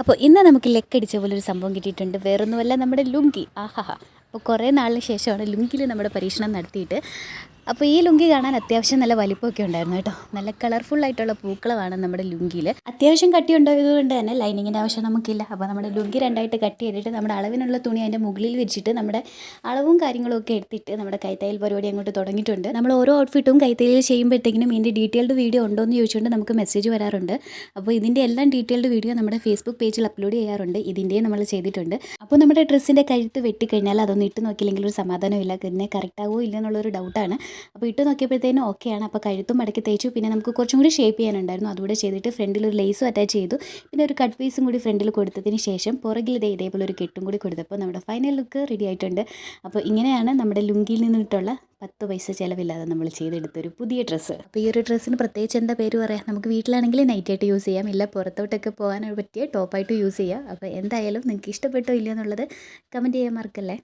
അപ്പോൾ ഇന്ന് നമുക്ക് ലെക്കടിച്ച പോലെ ഒരു സംഭവം കിട്ടിയിട്ടുണ്ട്. വേറൊന്നുമല്ല നമ്മുടെ ലുങ്കി. ആഹാ അപ്പോൾ കുറേ നാളിന് ശേഷമാണ് ലുങ്കിയിൽ നമ്മുടെ പരീക്ഷണം നടത്തിയിട്ട്. അപ്പോൾ ഈ ലുങ്കി കാണാൻ അത്യാവശ്യം നല്ല വലിപ്പമൊക്കെ ഉണ്ടായിരുന്നു കേട്ടോ. നല്ല കളർഫുൾ ആയിട്ടുള്ള പൂക്കളമാണ് നമ്മുടെ ലുങ്കിയിൽ അത്യാവശ്യം കട്ടി ഉണ്ടായതുകൊണ്ട് തന്നെ ലൈനിങ്ങിന്റെ ആവശ്യം നമുക്കില്ല. അപ്പോൾ നമ്മുടെ ലുങ്കി രണ്ടായിട്ട് കട്ട് ചെയ്തിട്ട് നമ്മുടെ അളവിനുള്ള തുണി അതിന്റെ മുകളിൽ വെച്ചിട്ട് നമ്മുടെ അളവും കാര്യങ്ങളും ഒക്കെ എടുത്തിട്ട് നമ്മുടെ കൈത്തയ്യൽ പരിപാടി അങ്ങോട്ട് തുടങ്ങിയിട്ടുണ്ട്. നമ്മൾ ഓരോ ഔട്ട്ഫിറ്റും കൈത്തയ്യൽ ചെയ്യുമ്പോഴത്തേക്കിനും ഇതിന്റെ ഡീറ്റെയിൽഡ് വീഡിയോ ഉണ്ടോ എന്ന് ചോദിച്ചുകൊണ്ട് നമുക്ക് മെസ്സേജ് വരാറുണ്ട്. അപ്പോൾ ഇതിന്റെ എല്ലാം ഡീറ്റെയിൽഡ് വീഡിയോ നമ്മുടെ ഫേസ്ബുക്ക് പേജിൽ അപ്ലോഡ് ചെയ്യാറുണ്ട്. ഇതിന്റെയും നമ്മൾ ചെയ്തിട്ടുണ്ട്. അപ്പോൾ നമ്മുടെ ഡ്രസ്സിന്റെ കഴുത്ത് വെട്ടിക്കഴിഞ്ഞാൽ അതൊന്ന് ഇട്ട് നോക്കിയില്ലെങ്കിൽ ഒരു സമാധാനമില്ല പിന്നെ കറക്റ്റ് ആവുമോ ഇല്ല എന്നുള്ളൊരു ഡൗട്ടാണ് അപ്പോൾ ഇട്ട് നോക്കിയപ്പോഴത്തേനും ഓക്കെയാണ് അപ്പോൾ കഴുത്തും മടക്കി തേച്ചു. പിന്നെ നമുക്ക് കുറച്ചും കൂടി ഷേപ്പ് ചെയ്യാനുണ്ടായിരുന്നു. അതുകൂടെ ചെയ്തിട്ട് ഫ്രണ്ടിൽ ഒരു ലേസും അറ്റാച്ച് ചെയ്തു. പിന്നെ ഒരു കട്ട് പീസും കൂടി ഫ്രണ്ടിൽ കൊടുത്തതിന് ശേഷം പുറകിൽ ഇതേ ഇതേപോലെ ഒരു കെട്ടും കൂടി കൊടുത്തപ്പോൾ നമ്മുടെ ഫൈനൽ ലുക്ക് റെഡി ആയിട്ടുണ്ട്. അപ്പോൾ ഇങ്ങനെയാണ് നമ്മുടെ ലുങ്കിയിൽ നിന്നിട്ടുള്ള പത്ത് പൈസ ചിലവില്ലാതെ നമ്മൾ ചെയ്തെടുത്തൊരു പുതിയ ഡ്രസ്സ് അപ്പോൾ ഈ ഒരു ഡ്രസ്സിന് പ്രത്യേകിച്ച് എന്താ പേര് പറയാം? നമുക്ക് വീട്ടിലാണെങ്കിൽ നൈറ്റ് ആയിട്ട് യൂസ് ചെയ്യാം. ഇല്ല പുറത്തോട്ടൊക്കെ പോകാൻ പറ്റിയ ടോപ്പായിട്ട് യൂസ് ചെയ്യാം. അപ്പോൾ എന്തായാലും നിങ്ങൾക്ക് ഇഷ്ടപ്പെട്ടോ ഇല്ലയോ എന്നുള്ളത് കമന്റ് ചെയ്യാൻ മറക്കല്ലേ.